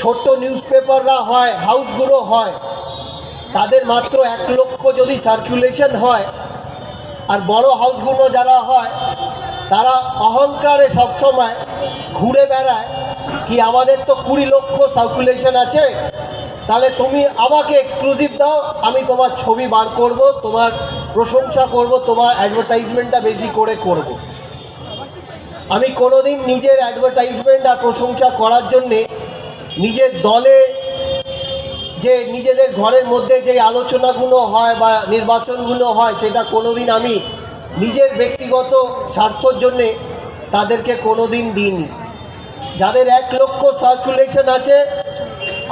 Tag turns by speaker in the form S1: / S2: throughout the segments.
S1: ছোট্ট নিউজ পেপাররা হয় হাউসগুলো হয়, তাদের মাত্র এক লক্ষ যদি সার্কুলেশন হয়, আর বড় হাউসগুলো যারা হয়, তারা অহংকারে সবসময় ঘুরে বেড়ায়, কি আমাদের তো কুড়ি লক্ষ সার্কুলেশন আছে? তাহলে তুমি আমাকে এক্সক্লুসিভ দাও, আমি তোমার ছবি বার করব, তোমার প্রশংসা করব, তোমার অ্যাডভার্টাইজমেন্টটা বেশি করে করব। আমি কোনোদিন নিজের অ্যাডভার্টাইজমেন্ট আর প্রশংসা করার জন্যে নিজের দলে, যে নিজেদের ঘরের মধ্যে যে আলোচনাগুলো হয় বা নির্বাচনগুলো হয়, সেটা কোনোদিন আমি নিজের ব্যক্তিগত স্বার্থর জন্যে তাদেরকে কোনোদিন দিইনি। যাদের এক লক্ষ সার্কুলেশন আছে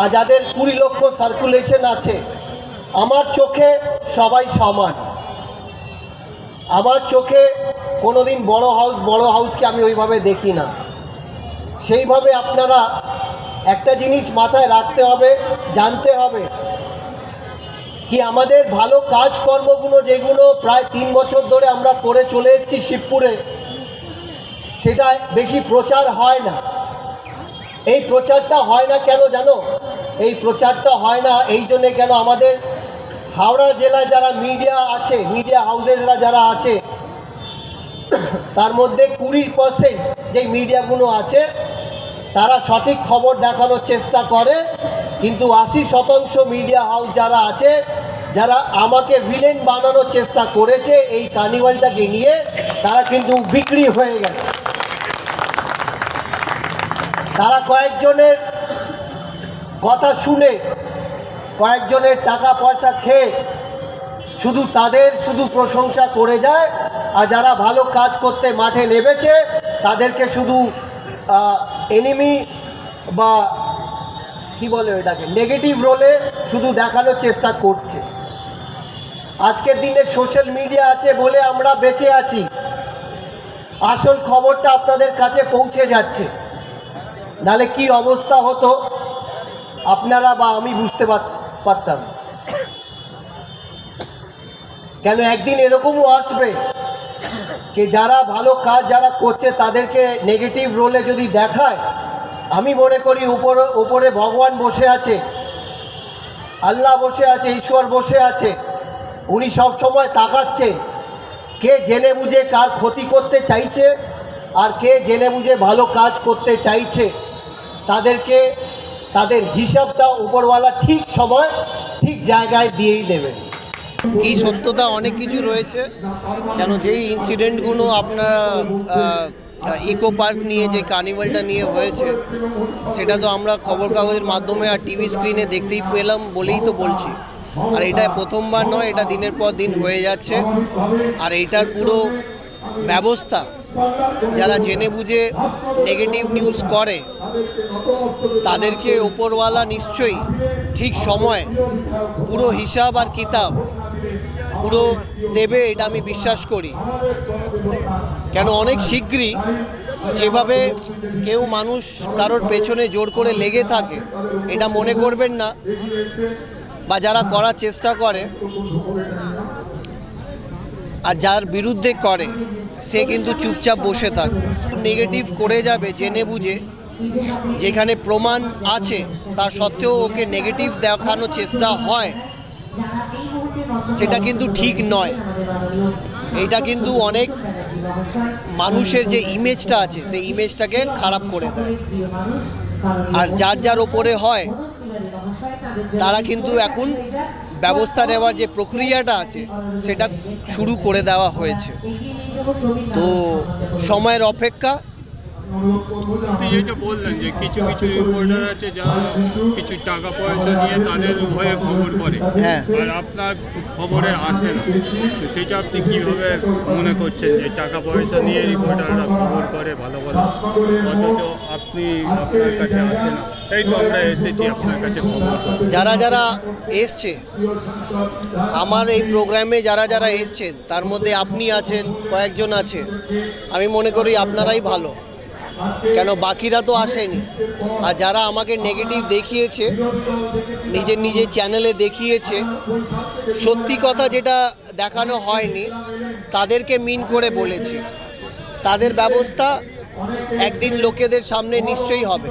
S1: আর যাদের কুড়ি লক্ষ সার্কুলেশন আছে, আমার চোখে সবাই সমান। আমার চোখে কোনোদিন বড় হাউস বড় হাউসকে আমি ওইভাবে দেখি না। সেইভাবে আপনারা একটা জিনিস মাথায় রাখতে হবে, জানতে হবে কি আমাদের ভালো কাজকর্মগুলো যেগুলো প্রায় তিন বছর ধরে আমরা করে চলে এসেছি শিবপুরে, সেটা বেশি প্রচার হয় না। এই প্রচারটা হয় না কেন জানো? এই প্রচারটা হয় না এই জন্যে কেন আমাদের হাওড়া জেলায় যারা মিডিয়া আছে, মিডিয়া হাউসেসরা যারা আছে, তার মধ্যে কুড়ি পার্সেন্ট যেই মিডিয়াগুলো আছে তারা সঠিক খবর দেখানোর চেষ্টা করে, কিন্তু আশি শতাংশ মিডিয়া হাউস যারা আছে, যারা আমাকে ভিলেন বানানোর চেষ্টা করেছে এই কার্নিভালটাকে নিয়ে, তারা কিন্তু বিক্রি হয়ে গেছে। তারা কয়েকজনের কথা শুনে, কয়েকজনের টাকা পয়সা খেয়ে শুধু তাদের শুধু প্রশংসা করে যায়, আর যারা ভালো কাজ করতে মাঠে নেমেছে, তাদেরকে শুধু এনিমি বা কি বলে এটাকে নেগেটিভ রোলে শুধু দেখানোর চেষ্টা করছে। আজকের দিনে সোশ্যাল মিডিয়া আছে বলে আমরা বেঁচে আছি। আসল খবরটা আপনাদের কাছে পৌঁছে যাচ্ছে। নালে কি অবস্থা হতো, আপনারা বা আমি বুঝতে পারতাম কেন একদিন এরকমও আসবে? যে যারা ভালো কাজ যারা করছে তাদেরকে নেগেটিভ রোলে যদি দেখায়, আমি মনে করি উপরে উপরে ভগবান বসে আছে, আল্লাহ বসে আছে, ঈশ্বর বসে আছে, উনি সব সময় তাকাচ্ছেন কে জেনে বুঝে কার ক্ষতি করতে চাইছে আর কে জেনে বুঝে ভালো কাজ করতে চাইছে, তাদেরকে, তাদের হিসাবটা উপরওয়ালা ঠিক সময়, ঠিক জায়গায় দিয়েই দেবেন
S2: এই সত্যতা, অনেক কিছু রয়েছে। কেন যেই ইনসিডেন্টগুলো আপনারা ইকো পার্ক নিয়ে যে কার্নিভালটা নিয়ে হয়েছে, সেটা তো আমরা খবর কাগজের মাধ্যমে আর টিভি স্ক্রিনে দেখতেই পেলাম বলেই তো বলছি। আর এটা প্রথমবার নয়, এটা দিনের পর দিন হয়ে যাচ্ছে। আর এটার পুরো ব্যবস্থা, যারা জেনে বুঝে নেগেটিভ নিউজ করে, তাদেরকে ওপরওয়ালা নিশ্চয়ই ঠিক সময়, পুরো হিসাব আর কিতাব পুরো দেবে, এটা আমি বিশ্বাস করি। কেন, অনেক শীঘ্রই যেভাবে কেউ মানুষ কারোর পেছনে জোর করে লেগে থাকে, এটা মনে করবেন না, বা যারা করার চেষ্টা করে আর যার বিরুদ্ধে করে, সে কিন্তু চুপচাপ বসে থাকবে। নেগেটিভ করে যাবে, জেনে বুঝে, যেখানে প্রমাণ আছে, তার সত্ত্বেও ওকে নেগেটিভ দেখানোর চেষ্টা হয়। সেটা কিন্তু ঠিক নয়। এটা কিন্তু অনেক মানুষের যে ইমেজটা আছে, সেই ইমেজটাকে খারাপ করে দেয়। আর যার যার ওপরে হয়, তারা কিন্তু এখন ব্যবস্থা নেওয়ার যে প্রক্রিয়াটা আছে, সেটা শুরু করে দেওয়া হয়েছে। তো সময়ের অপেক্ষা
S3: যেটা বললেন যে কিছু কিছু রিপোর্টার আছে যারা কিছু টাকা পয়সা নিয়ে তাদের হয়ে খবর করে।
S2: হ্যাঁ।
S3: আর আপনার খবরে আসে না। তো সেটা আপনি কীভাবে মনে করছেন যে টাকা পয়সা নিয়ে রিপোর্টাররা খবর করে ভালো ভালো অথচ আপনি আপনার কাছে আসে না। এই তো আমরা এসেছি আপনার কাছে
S2: যারা যারা এসছে আমার এই প্রোগ্রামে যারা যারা এসছেন তার মধ্যে আপনি আছেন কয়েকজন আছে। আমি মনে করি আপনারাই ভালো। কেন বাকিরা তো আসেনি? আর যারা আমাকে নেগেটিভ দেখিয়েছে, নিজের নিজের চ্যানেলে দেখিয়েছে, সত্যি কথা যেটা দেখানো হয়নি, তাদেরকে মিন করে বলেছি। তাদের ব্যবস্থা একদিন লোকেদের সামনে নিশ্চয়ই হবে।